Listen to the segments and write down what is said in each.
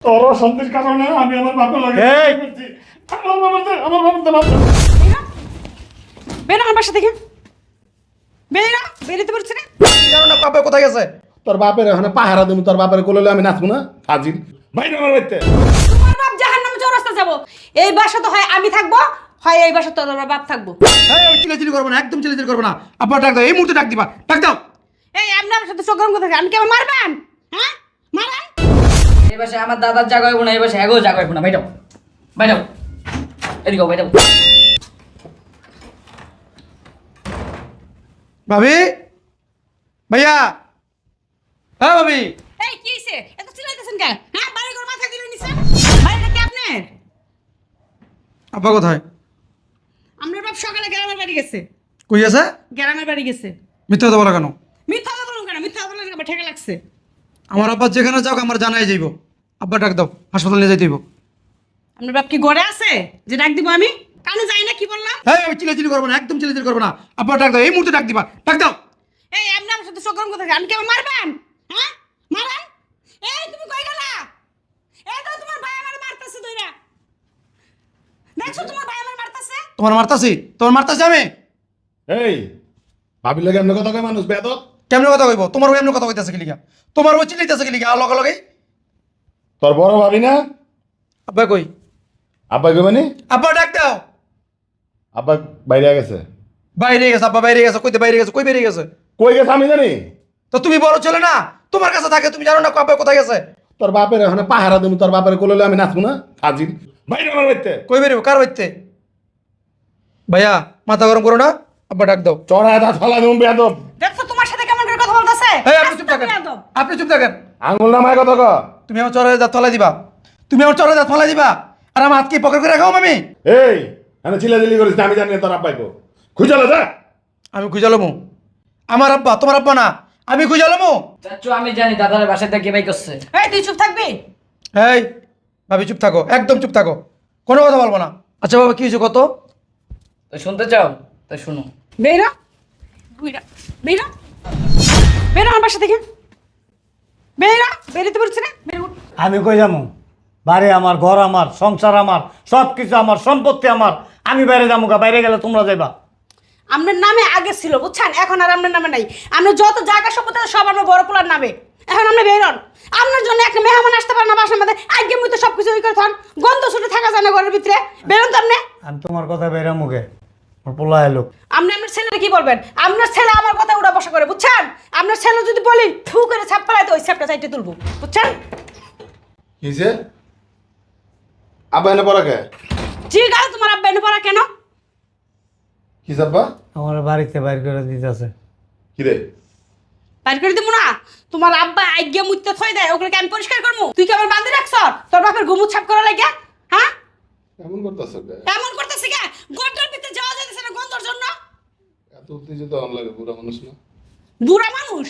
তোর অশান্তির কারণে আমি আমার বাপের লাগে এই! করছি। আমার বাবার দে- আমার বাবার দে- বাবা বেরা। বেরা আমার বাসা থেকে। বেরা বেরোতে পারছি না। জানো না কবে কোথায় গেছে? তোর বাপের ওখানে পাহারা দেবো তোর বাপের কোলে আমি নাচবো না? হাজির। বাইরে আমার বাড়িতে। তোমার বাপ জাহান নামে চৌরাস্তা যাব। এই বাসা তো হয় আমি থাকব হয় এই বাসা তোর বাপ থাকব। এই আমি চিলাচিলি করব না একদম চিলাচিলি করব না। আব্বা ডাক দাও এই মুহূর্তে ডাক দিবা। ডাক দাও। এই আপনি আমার সাথে চোখ গরম কথা আমি কি আমার মারবেন? হ্যাঁ? এই পাশে আমার দাদার জায়গা হইব না এই পাশে এগো জায়গা হইব না বাইটাও বাইটাও এদিকে বাইটাও ভাবি? ভাইয়া? হ্যাঁ ভাবি? এই কি হইছে? এত চিল্লাইতেছেন কেন? হ্যাঁ বাড়ি ঘর মাথা দিলে নিছেন? বাড়িটা কি আপনার? আব্বা কোথায়? আপনার বাপ সকালে গ্রামের বাড়ি গেছে। কই আছে? গ্রামের বাড়ি গেছে। মিথ্যা কথা বলা কেন? মিথ্যা কথা বলুন কেন? মিথ্যা কথা বলুন ঠেকা লাগছে। আমার আব্বা যেখানে যাও আমার জানাই যাইব। আব্বা ডাক দাও হাসপাতাল নিয়ে যাইতে হইব। আপনার বাপ কি গড়ে আছে? যে ডাক দিব আমি? কানে যাই না কি বললাম? হ্যাঁ আমি চিলাচিলি করব না একদম চিলাচিলি করব না। আব্বা ডাক দাও এই মুহূর্তে ডাক দিবা ডাক দাও। এই আপনি আমার সাথে গরম কথা আমি কি মারবেন হ্যাঁ? মারেন এই তুমি কই গেলা? এই তো তোমার ভাই আমার মারতাছে দইরা দেখছ তোমার ভাই আমার মারতাছে? তোমার মারতাছি? তোমার মারতাছি আমি? এই ভাবির লাগে এমনি কথা কয় মানুষ বেদ কেমন কথা কইব? তোমার ওই এমন কথা কইতাছে কি লিগা? তোমার ওই চিল্লাইতাছে কি লিগা? আর লগে লগে তোর বড় ভাবি না? আব্বা কই? আব্বা কে মানে? আব্বা ডাক দাও। আব্বা বাইরে গেছে। বাইরে গেছে আব্বা বাইরে গেছে কইতে বাইরে গেছে কই বাইরে গেছে? কই গেছে আমি জানি। তো তুমি বড় ছেলে না তোমার কাছে থাকে তুমি জানো না আব্বা কোথায় গেছে? তোর বাপের ওখানে পাহারা দেবো তোর বাপের কোলে আমি নাচবো না? হাজির। বাইরে আমার বাড়িতে। কই বেরো কার বাইতে ভাইয়া মাথা গরম করো না। আব্বা ডাক দাও। চড়া এটা ফলা দেবো বেদ দেখছ তোমার সাথে কেমন করে কথা বলতাছে? এই আপনি চুপ থাকেন। আপনি চুপ থাকেন। আঙুল নামায় কথা ক তুমি আমার চরে দাঁত ফলাই দিবা। তুমি আমার চরে দাঁত ফলাই দিবা। আর আমার হাতকে পকেট করে রাখাও আমি এই আমি চিল্লাচিল্লি করিস না, আমি জানি না তোর আব্বাইবো খুঁজালো যা। আমি খুঁজালামু আমার আব্বা তোমার আব্বা না। আমি খুঁজালামু চাচ্ছু আমি জানি দাদার বাসায় থেকে বাই করছে। এই তুই চুপ থাকবি? এই ভাবি চুপ থাকো একদম চুপ থাকো। কোনো কথা বলব না। আচ্ছা বাবা কি হয়েছে কত? তো শুনতে চাও? তো শুনো। বেরা। বুইরা বেরা। বেরা আমার বাসা থেকে। বেরা বেরোতে পারছি না বেরো আমি কই যাব? বাড়ি আমার ঘর আমার সংসার আমার সব কিছু আমার সম্পত্তি আমার। আমি বাইরে যাব গা বাইরে গেলে তোমরা যাইবা। আপনার নামে আগে ছিল বুঝছেন? এখন আর আপনার নামে নাই। আপনার যত জায়গা সম্পত্তি আছে সব আপনার বড় পোলার নামে। এখন আপনি বেরোন আপনার জন্য একটা মেহমান আসতে পারে না বাসার মধ্যে। আগে মুই তো সব কিছু ওই করে থান। গন্ধ ছুটে থাকা যায় না ঘরের ভিতরে। বেরোন তো আপনি। আমি তোমার কথা বাইরে মুখে আমার পোলা আপনি আপনার ছেলের কি বলবেন? আপনার ছেলে আমার কথা উড়া বসা করে বুঝছেন? আপনার ছেলে যদি বলি ফু করে ছাপ পালায় তো ওই ছাপটা চাইতে তুলবো বুঝছেন? কিসে আব্বা এনে পড়া কে? ঠিক আছে তোমার আব্বা এনে পড়া কেন? কি আব্বা? আমার বাড়িতে বাইর করে দিতেছে। কি রে? বাইর করে দিব না? তোমার আব্বা আজ্ঞা মুইতে থই দেয় ওগুলোকে আমি পরিষ্কার করব তুই কি আমার বান্ধে রাখছ? তোর বাপের ঘুমু ছাপ করা লাগে হ্যাঁ? এমন করতেছ এমন করতেছে কে? গোটার ভিতরে না গন্ধর জন্য? এত উত্তেজিত অন লাগে বুড়া মানুষ না। বুড়া মানুষ?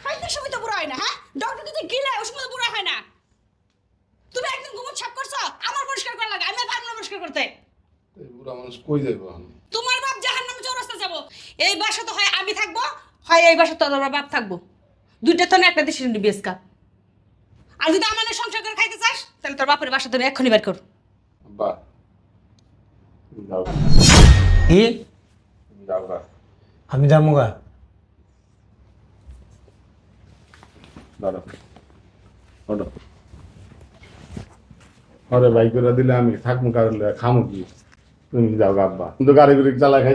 খাইতে সময় তো বুড়া হয় না হ্যাঁ? ডক্টর যদি গিলে ওই সময় তো বুড়া হয় না। তুমি একদিন ঘুমু ছাপ করছ? আমার পরিষ্কার করা লাগে আমি পারব না পরিষ্কার করতে। এই বুড়া মানুষ কই যাইব তোমার বাপ জাহান নামে চৌরাস্তা যাব। এই বাসা তো হয় আমি থাকব হয় এই বাসা তোর বাপ থাকব। দুইটা তো না একটা দেশের নিবি এসকা আর যদি আমার সংসার করে খাইতে চাস তাহলে তোর বাপের বাসা তুমি এক্ষুনি বের কর। যাও কি। আমি যাব গা আরে ভাই করে দিলে আমি থাকব কারণ খামো কি? তুমি যাও গা আব্বা। কিন্তু গাড়ি গুড়ি চালাই খাই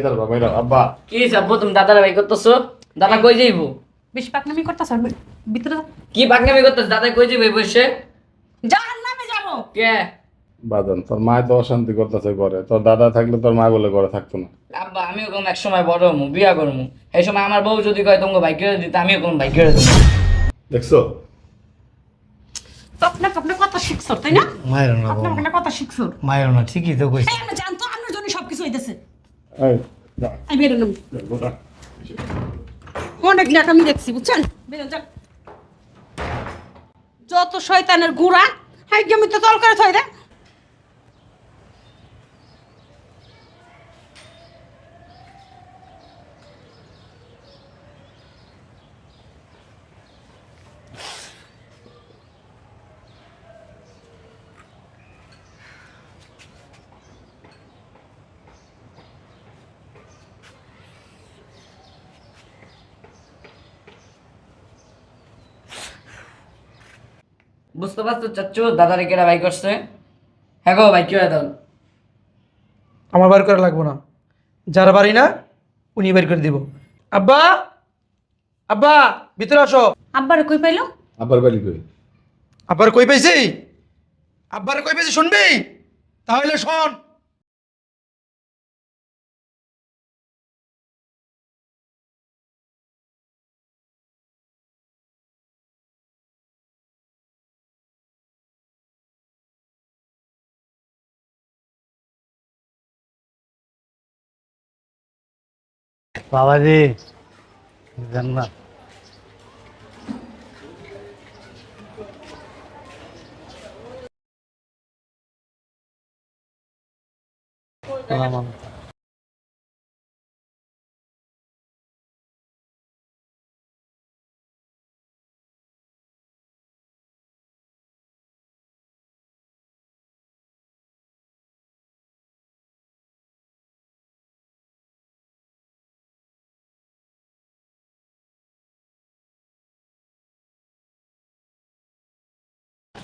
আব্বা। কি যাব তুমি দাদার বাই করতেছো? দাদা কই যাইবো? বেশি পাকনামি করতেছ ভিতরে যাও। কি পাকনামি করতেছ? দাদা কই যাইবো এই বসে জাহান নামে যাব। কে? বাদান তোর মা তো অশান্তি করতেছে করে তোর দাদা থাকলে তোর মা বলে করে থাকতো না। আব্বা আমিও কোন এক সময় বড় হমু বিয়া করমু। এই সময় আমার বউ যদি কয় তোমাকে বাইক করে দিতে আমিও কোন বাইক করে দেবো। দেখছ? আপনি কথা শিখছো তাই না? মায়ের না আপনি আপনার কথা শিখছো। মায়ের না ঠিকই তো কইছি। এই জানতো আপনার জন্য সব কিছু হইতেছে। এই যা, আমি অনেক দেখছি বুঝছেন? যত শয়তানের গুড়া হাই আমি তো তল করে থই দে। বুঝতে পারছ চাচ্ছু দাদারে কেরা বাই করছে? হ্যাঁ গো ভাই কি হয় আমার বার করে লাগবো না। যার বাড়ি না উনি বের করে দিব। আব্বা! আব্বা ভিতরে আসো। আব্বার কই পাইলো? আব্বার বাড়ি কই? আব্বার কই পাইছি? আব্বার কই পাইছি শুনবি? তাহলে শোন। બાબાજી જમવા. તમામ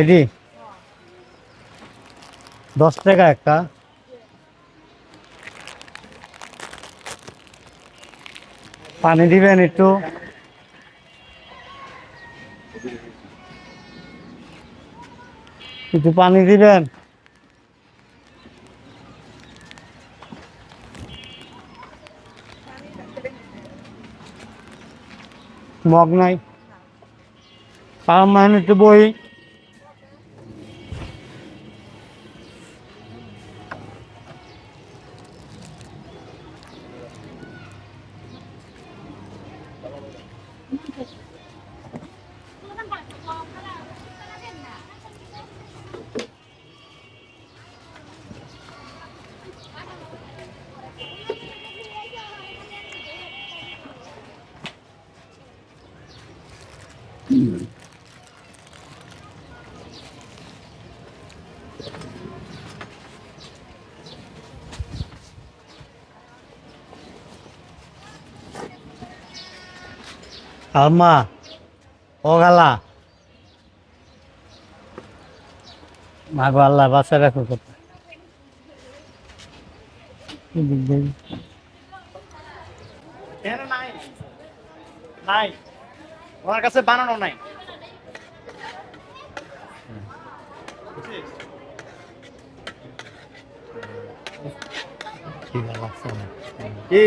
এটি দশ টাকা একটা। পানি দিবেন একটু। একটু পানি দিবেন। মগ নাই। আর মানে একটু বই। muitas vezes. আম্মা ও গালা মাগো আল্লাহ বাঁচা রাখো কত নাই ওনার কাছে বানানো নাই। কি?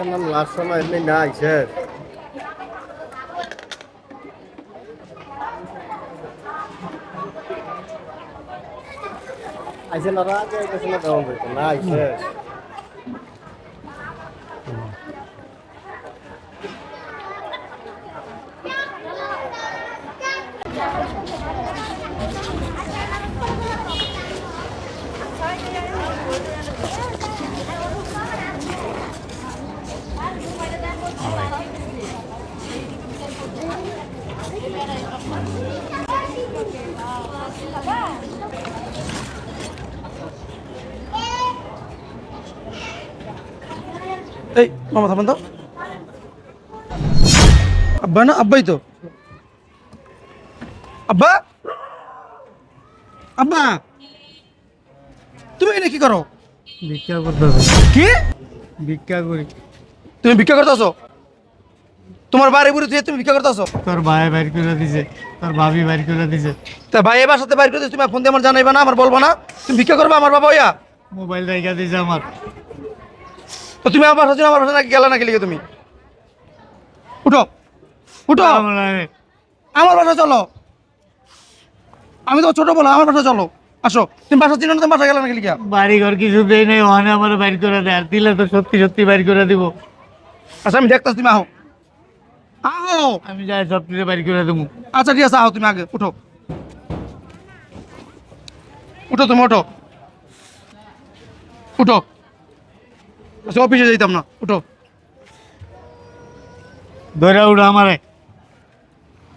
জন্য লাস্ট সময় এমনি নাই স্যার। আইসে না রাগে আইসে না করতো নাই স্যার। এই মামা থামেন তো আব্বা না আব্বাই তো। আব্বা! আব্বা! তুমি এখানে কি করো? ভিক্ষা করতে হবে কি? ভিক্ষা করি। তুমি ভিক্ষা করতেছো তোমার বাড়ি বুড়ি তুই তুমি ভিক্ষা করতেছো তোর ভাই বাইর করে দিছে। তোর ভাবি বাইর করে দিছে। তা ভাই এবার সাথে বাইর করে তুমি ফোন দিয়ে আমার জানাইবা না আমার বলব না। তুমি ভিক্ষা করবে আমার বাবা ইয়া মোবাইল রেখা দিছে আমার। তো তুমি আমার বাসা আমার নাকি গেলা নাকি লিখে তুমি? উঠো উঠো। আমার বাসা চলো। আমি তো ছোট বলো আমার বাসা চলো। আসো তুমি বাসা চিনো না বাসা গেলে না গেলি বাড়ি ঘর কিছু দেই নাই ওখানে আমার বাইর করে দেয়। আর দিলে তো সত্যি সত্যি বাইর করে দিব। আচ্ছা আমি দেখতেছি তুমি আহো। আহো! আমি যাই সব কিছু বাইর করে দেবো আচ্ছা ঠিক আছে আহো তুমি আগে উঠো। উঠো তুমি উঠো। উঠো। আচ্ছা অফিসে যাইতাম না। উঠো। ধরে উঠো আমারে।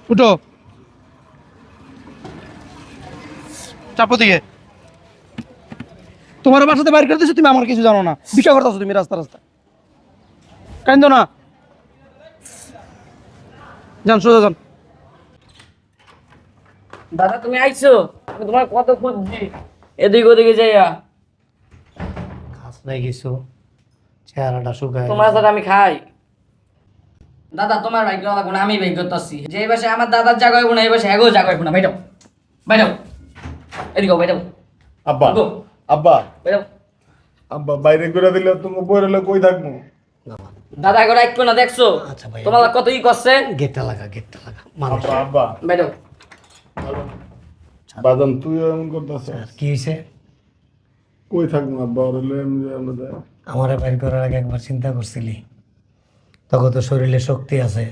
উঠো। চাপো দিকে তোমার বাসাতে বাইর করে দিছো তুমি আমার কিছু জানো না। বিষয় করতেছো তুমি রাস্তা রাস্তা। কান্দো না। যান সোজা যান। দাদা তুমি আইছো? আমি তোমার কত খুঁজছি। এদিক ওদিকে যাইয়া। খাস নাই কিছু। চেহারাটা শুকায় তোমার সাথে আমি খাই। দাদা তোমার করা লাগবো না আমি বাইক করতেছি। যে বাসে আমার দাদার জায়গা হইব না এই বাসে এগো জায়গা হইব না। বাইটাও বাইটাও এদিকে আব্বা আব্বা। আব্বা বাইরে করে দিলে তুমি বইরে কই থাকব? দাদা এগো রাখব না দেখছ? আচ্ছা ভাই। তোমার কত ই করছে? গেটটা লাগা গেটটা লাগা। মানুষ। আব্বা আব্বা। বাইটাও বাদাম তুই এমন করতেছ কি হয়েছে কই থাকব আব্বা? ওর লয়ে আমরা যাই। আমার বাইর করার আগে একবার চিন্তা করছিলি। তখন তো শরীরে শক্তি আছে,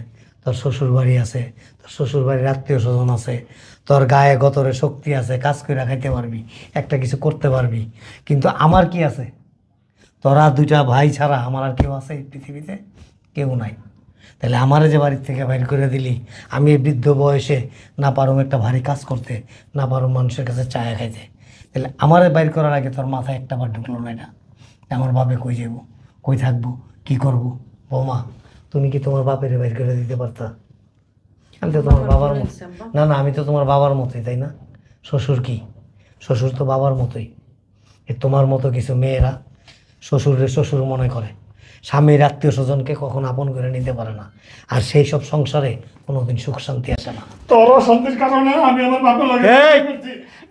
তোর শ্বশুর বাড়ি আছে, তোর শ্বশুর বাড়ির আত্মীয় স্বজন আছে, তোর গায়ে গতরে শক্তি আছে, কাজ করে খাইতে পারবি, একটা কিছু করতে পারবি। কিন্তু আমার কি আছে? তোরা দুইটা ভাই ছাড়া আমার আর কেউ আছে এই পৃথিবীতে? কেউ নাই। তাহলে আমারে যে বাড়ির থেকে বাইর করে দিলি, আমি এই বৃদ্ধ বয়সে না পারুম একটা ভারী কাজ করতে, না পারুম মানুষের কাছে চায়া খাইতে, তাহলে আমারে বাইর করার আগে তোর মাথায় একটা বার ঢুকলো না এটা। আমার বাপে কই যাব কই থাকব? কি করব? বৌমা তুমি কি তোমার বাপের বাইর করে দিতে পারতা? আমি তো তোমার বাবার মতো না না আমি তো তোমার বাবার মতোই তাই না? শ্বশুর কি? শ্বশুর তো বাবার মতোই। এ তোমার মতো কিছু মেয়েরা শ্বশুরে শ্বশুর মনে করে। স্বামীর আত্মীয় স্বজনকে কখন আপন করে নিতে পারে না। আর সেই সব সংসারে কোনোদিন সুখ শান্তি আসে না। তোর অশান্তির কারণে আমি আমার বাপের লাগে এই!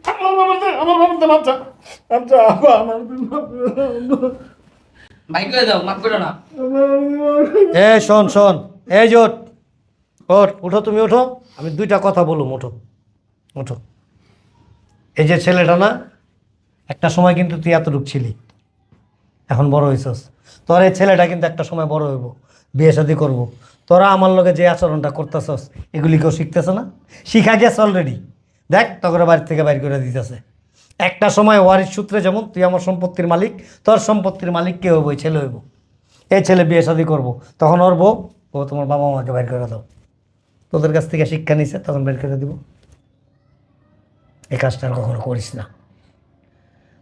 আমার বাবার আমার বাবার আচ্ছা আমার বাইক করে দাও মাফ করো না। এ শোন শোন। এই জোট। ওঠ উঠো তুমি ওঠো আমি দুইটা কথা বলুম ওঠো ওঠো এই যে ছেলেটা না একটা সময় কিন্তু তুই এতটুক ছিলি। এখন বড় হয়েছস তোর এই ছেলেটা কিন্তু একটা সময় বড় হইব বিয়ে শাদি করব। তোরা আমার লগে যে আচরণটা করতেছস এগুলি কেউ শিখতেছে না? শিখা গেছে অলরেডি দেখ তখন বাড়ি থেকে বাইর করে দিতেছে। একটা সময় ওয়ারিশ সূত্রে যেমন, তুই আমার সম্পত্তির মালিক, তোর সম্পত্তির মালিক কে হইব? ছেলে হইব। এই ছেলে বিয়ে শাদি করব। তখন ওর বউ, ও তোমার বাবা মাকে বাইর করে দাও। তোদের কাছ থেকে শিক্ষা নিছে, তখন বের করে দিব। এই কাজটা আর কখনো করিস না।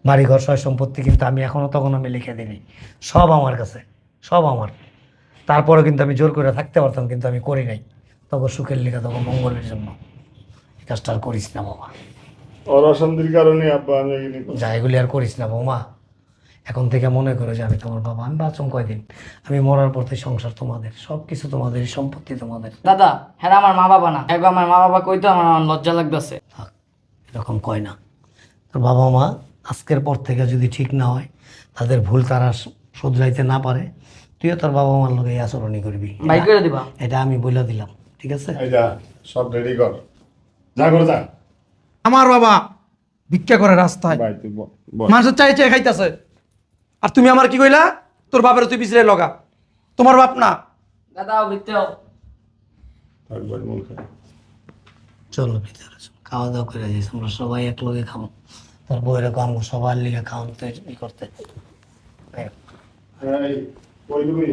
বাড়ি ঘর সয় সম্পত্তি কিন্তু আমি এখনও তখন আমি লিখে দিই সব আমার কাছে, সব আমার। তারপরে কিন্তু আমি জোর করে থাকতে পারতাম, কিন্তু আমি করি নাই। তখন সুখের লেখা তখন মঙ্গলের জন্য। কাজটা আর করিস না বাবা ওর অশান্তির কারণে আব্বা আমি এগুলি। যা এগুলি আর করিস না বৌমা এখন থেকে মনে করো যে আমি তোমার বাবা আমি বাঁচুম কয়দিন? আমি মরার পর থেকে সংসার তোমাদের সব কিছু তোমাদের সম্পত্তি তোমাদের। দাদা হ্যাঁ আমার মা বাবা না। একবার আমার মা বাবা কইতো আমার আমার লজ্জা লাগতেছে। থাক এরকম কয় না। তোর বাবা মা আজকের পর থেকে যদি ঠিক না হয় তাদের ভুল তারা শ- শুধরাইতে না পারে তুইও তোর বাবা মার লোক এই আচরণই করবি। বাইক করে দিবা। এটা আমি বলে দিলাম ঠিক আছে? এই যা সব রেডি কর। যা করে যা। আমার বাবা ভিক্ষা করে রাস্তায়। ভাই তুই বল বল। মানুষের চাই চাই খাইতেছে। আর তুমি আমার কি কইলা? তোর বাপের তুই পিছলে লগা। তোমার বাপ না। দাদা ভিত্তে থাক ভাই, মন খারাপ। চলো ভিতরে চলো। খাওয়া দাওয়া করে আমরা সবাই এক লগে খাব তোর বইয়ের কাম সবার লিগে খাওয়াতে ই করতে। এই, কই তুমি?